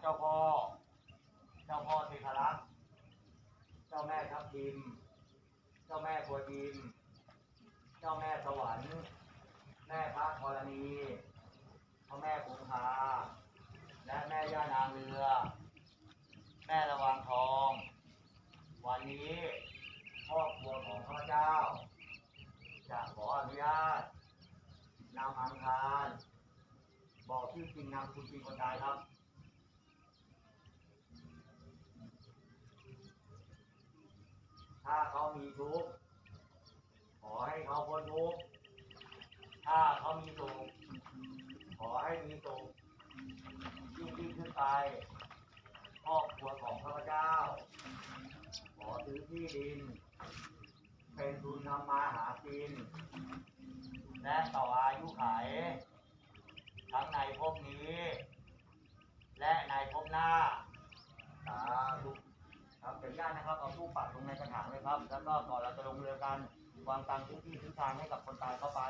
เจ้าพ่อ เจ้าพ่อเทพรักษ์เจ้าแม่ทับทิม เจ้าแม่บัวดิม เจ้าแม่สวรรค์ แม่พระธรณีพระแม่คงคาและแม่ย่านางเรือ แม่ระวางทอง วันนี้ครอบครัวของข้าพเจ้า จะขออนุญาตนำอังคาร บอกชื่อจริงนามคุณจริงคนตายครับ ถ้าเขามีทุกข์ขอให้เขาพ้นทุกข์ถ้าเขามีสุขขอให้มีสุขยิ่งยิ่งขึ้นไปครอบครัวของข้าพเจ้า ขอซื้อที่ดิน เป็นทุนทำมาหากิน และต่ออายุไข ทั้งในภพนี้ และในภพหน้า ครับเป็นญาตนะครับเอาตู้ปัดลงในกระถางเลยครับ แล้วก็ก่อนเราจะลงเรือกันวางตังทุกที่ทุกทางให้กับคนตายเข้าไป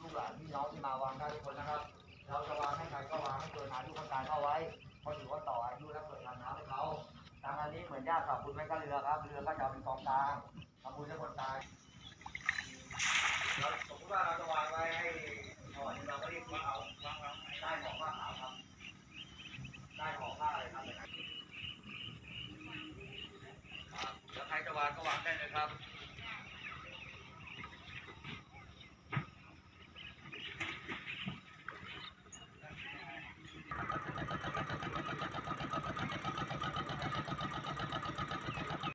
ลูกหลานพี่น้องที่มาวางได้ทุกคนนะครับ เราจะวางให้ใครก็วางให้เกินอายุคนตายเข้าไว้เพราะถือว่าต่ออายุและเกิดทางน้ำให้เขาทางอันนี้เหมือนญาติฝากคุณไว้กับเรือครับ เรือก็จะเอาเป็นกองกลางทำบุญให้คนตายเราสมมติว่าเราจะวางไว้ให้ก่อนเราก็เรียกว่าเอาวางได้ของผ้าขาวครับ ได้ของผ้าอะไรครับ แล้ว ใครจะวางก็วางได้นะครับ